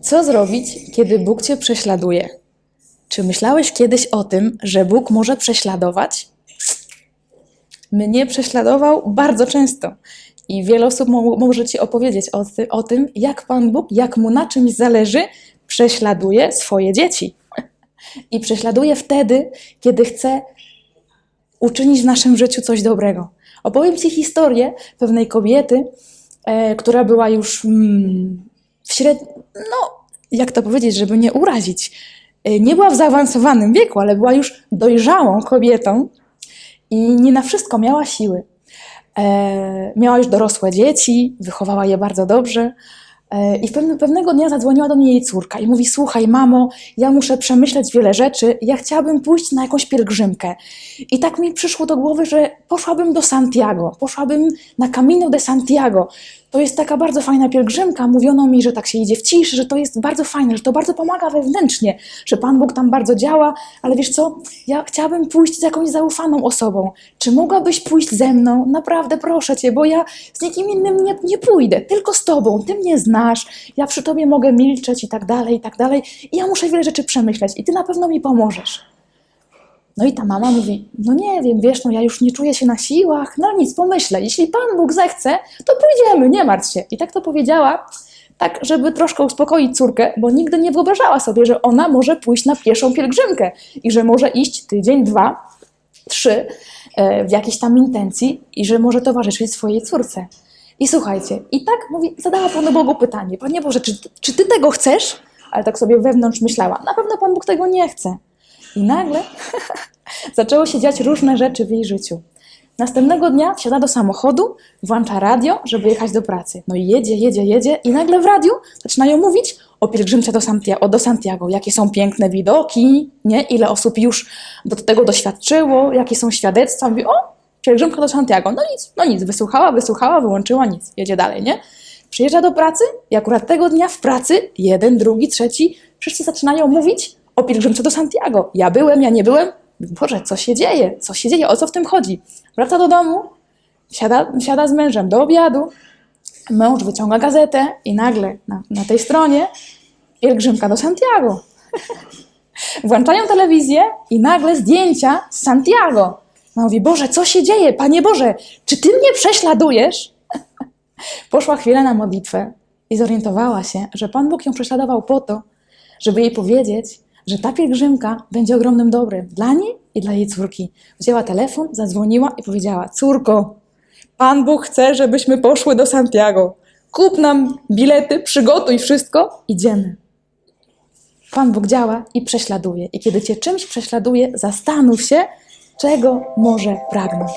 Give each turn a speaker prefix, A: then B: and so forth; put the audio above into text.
A: Co zrobić, kiedy Bóg cię prześladuje? Czy myślałeś kiedyś o tym, że Bóg może prześladować? Mnie prześladował bardzo często. I wiele osób mo- może ci opowiedzieć o, ty- o tym, jak Pan Bóg, jak mu na czymś zależy, prześladuje swoje dzieci. I prześladuje wtedy, kiedy chce uczynić w naszym życiu coś dobrego. Opowiem Ci historię pewnej kobiety, e, która była już mm, w średnim, no jak to powiedzieć, żeby nie urazić, e, nie była w zaawansowanym wieku, ale była już dojrzałą kobietą i nie na wszystko miała siły. E, miała już dorosłe dzieci, wychowała je bardzo dobrze. E, I pewne, pewnego dnia zadzwoniła do mnie jej córka i mówi: Słuchaj, mamo, ja muszę przemyśleć wiele rzeczy, ja chciałabym pójść na jakąś pielgrzymkę. I tak mi przyszło do głowy, że poszłabym do Santiago, poszłabym na Camino de Santiago. To jest taka bardzo fajna pielgrzymka. Mówiono mi, że tak się idzie w ciszy, że to jest bardzo fajne, że to bardzo pomaga wewnętrznie, że Pan Bóg tam bardzo działa, ale wiesz co, ja chciałabym pójść z jakąś zaufaną osobą. Czy mogłabyś pójść ze mną? Naprawdę proszę Cię, bo ja z nikim innym nie, nie pójdę, tylko z Tobą. Ty mnie znasz, ja przy Tobie mogę milczeć i tak dalej, i tak dalej. I ja muszę wiele rzeczy przemyśleć i Ty na pewno mi pomożesz. No i ta mama mówi, no nie wiem, wiesz, no ja już nie czuję się na siłach, no nic, pomyślę, jeśli Pan Bóg zechce, to pójdziemy, nie martw się. I tak to powiedziała, tak żeby troszkę uspokoić córkę, bo nigdy nie wyobrażała sobie, że ona może pójść na pieszą pielgrzymkę i że może iść tydzień, dwa, trzy e, w jakiejś tam intencji i że może towarzyszyć swojej córce. I słuchajcie, i tak mówi, zadała Panu Bogu pytanie, Panie Boże, czy, czy Ty tego chcesz? Ale tak sobie wewnątrz myślała, na pewno Pan Bóg tego nie chce. I nagle zaczęło się dziać różne rzeczy w jej życiu. Następnego dnia wsiada do samochodu, włącza radio, żeby jechać do pracy. No i jedzie, jedzie, jedzie i nagle w radiu zaczynają mówić o pielgrzymce do Santiago, do Santiago, jakie są piękne widoki, nie? ile osób już do tego doświadczyło, jakie są świadectwa. Mówi, o, pielgrzymka do Santiago. No nic, no nic, wysłuchała, wysłuchała, wyłączyła, nic, jedzie dalej, nie? Przyjeżdża do pracy i akurat tego dnia w pracy jeden, drugi, trzeci, wszyscy zaczynają mówić o pielgrzymce do Santiago. Ja byłem, ja nie byłem. Boże, co się dzieje? Co się dzieje? O co w tym chodzi? Wraca do domu, siada, siada z mężem do obiadu, mąż wyciąga gazetę i nagle na, na tej stronie pielgrzymka do Santiago. Włączają telewizję i nagle zdjęcia z Santiago. Mówi, Boże, co się dzieje? Panie Boże, czy Ty mnie prześladujesz? Poszła chwilę na modlitwę i zorientowała się, że Pan Bóg ją prześladował po to, żeby jej powiedzieć, że ta pielgrzymka będzie ogromnym dobrem dla niej i dla jej córki. Wzięła telefon, zadzwoniła i powiedziała: Córko, Pan Bóg chce, żebyśmy poszły do Santiago. Kup nam bilety, przygotuj wszystko, idziemy. Pan Bóg działa i prześladuje. I kiedy cię czymś prześladuje, zastanów się, czego może pragnąć.